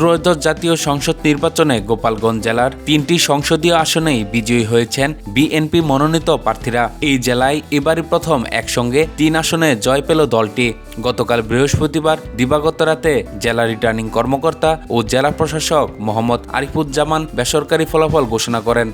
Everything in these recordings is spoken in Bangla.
ত্রয়োদশ জাতীয় সংসদ নির্বাচনে গোপালগঞ্জ জেলার তিনটি সংসদীয় আসনেই বিজয়ী হয়েছেন বিএনপি মনোনীত প্রার্থীরা। এই জেলায় এবারই প্রথম একসঙ্গে তিন আসনে জয় পেল দলটি। গতকাল বৃহস্পতিবার দিবাগত রাতে জেলা রিটার্নিং কর্মকর্তা ও জেলা প্রশাসক মোহাম্মদ আরিফুজ্জামান বেসরকারি ফলাফল ঘোষণা করেন।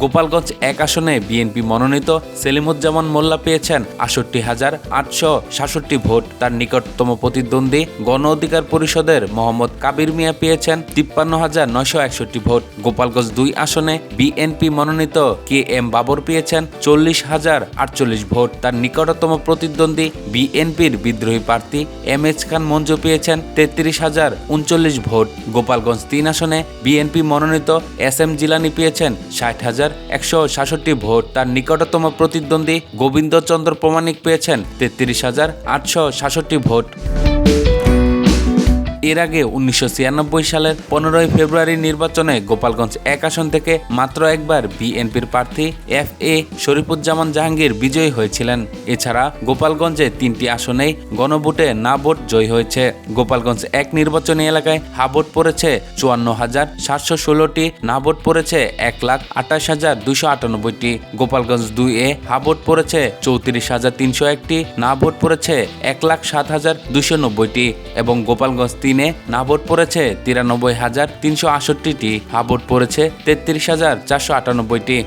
গোপালগঞ্জ এক আসনে বিএনপি মনোনীত সেলিমুজ্জামান মোল্লা পেয়েছেন আষট্টি হাজার আটশো সাতষট্টি ভোট। তার নিকটতম প্রতিদ্বন্দ্বী গণ অধিকার পরিষদের মোহাম্মদ কাবির মিয়া পেয়েছেন তিপ্পান্ন হাজার নয়শো একষট্টি ভোট। গোপালগঞ্জ দুই আসনে বিএনপি মনোনীত কে এম বাবর পেয়েছেন চল্লিশ হাজার আটচল্লিশ ভোট। তার নিকটতম প্রতিদ্বন্দ্বী বিএনপির বিদ্রোহী প্রার্থী এম এইচ খান মঞ্জু পেয়েছেন তেত্রিশ হাজার উনচল্লিশ ভোট। গোপালগঞ্জ তিন আসনে বিএনপি মনোনীত এস এম জিলানি পেয়েছেন ষাট হাজার একশো সাতষট্টি ভোট। তার নিকটতম প্রতিদ্বন্দ্বী গোবিন্দচন্দ্র প্রমাণিক পেয়েছেন তেত্রিশ হাজার আটশো সাতষট্টি ভোট। এর আগে উনিশশো ছিয়ানব্বই সালের পনেরোই ফেব্রুয়ারি নির্বাচনে গোপালগঞ্জ এক আসন থেকে মাত্র একবার বিএনপির প্রার্থী এফ এ শরীফুজ্জামান জাহাঙ্গীর বিজয়ী হয়েছিলেন। এছাড়া গোপালগঞ্জে তিনটি আসনেই গণভোটে না ভোট জয়ী হয়েছে। গোপালগঞ্জ এক নির্বাচনী এলাকায় হা পড়েছে চুয়ান্ন হাজার সাতশো ষোলোটি, না ভোট পড়েছে এক লাখ আঠাশ হাজার দুশো আটানব্বইটি। গোপালগঞ্জ দুই এ হা পড়েছে চৌত্রিশ হাজার তিনশো একটি, না ভোট পড়েছে এক লাখ সাত হাজার দুশো নব্বইটি। এবং গোপালগঞ্জ তিনে না পড়েছে তিরানব্বই হাজার তিনশো আষট্টিটি হা ভোট পড়েছে তেত্রিশ হাজার চারশো আটানব্বইটি।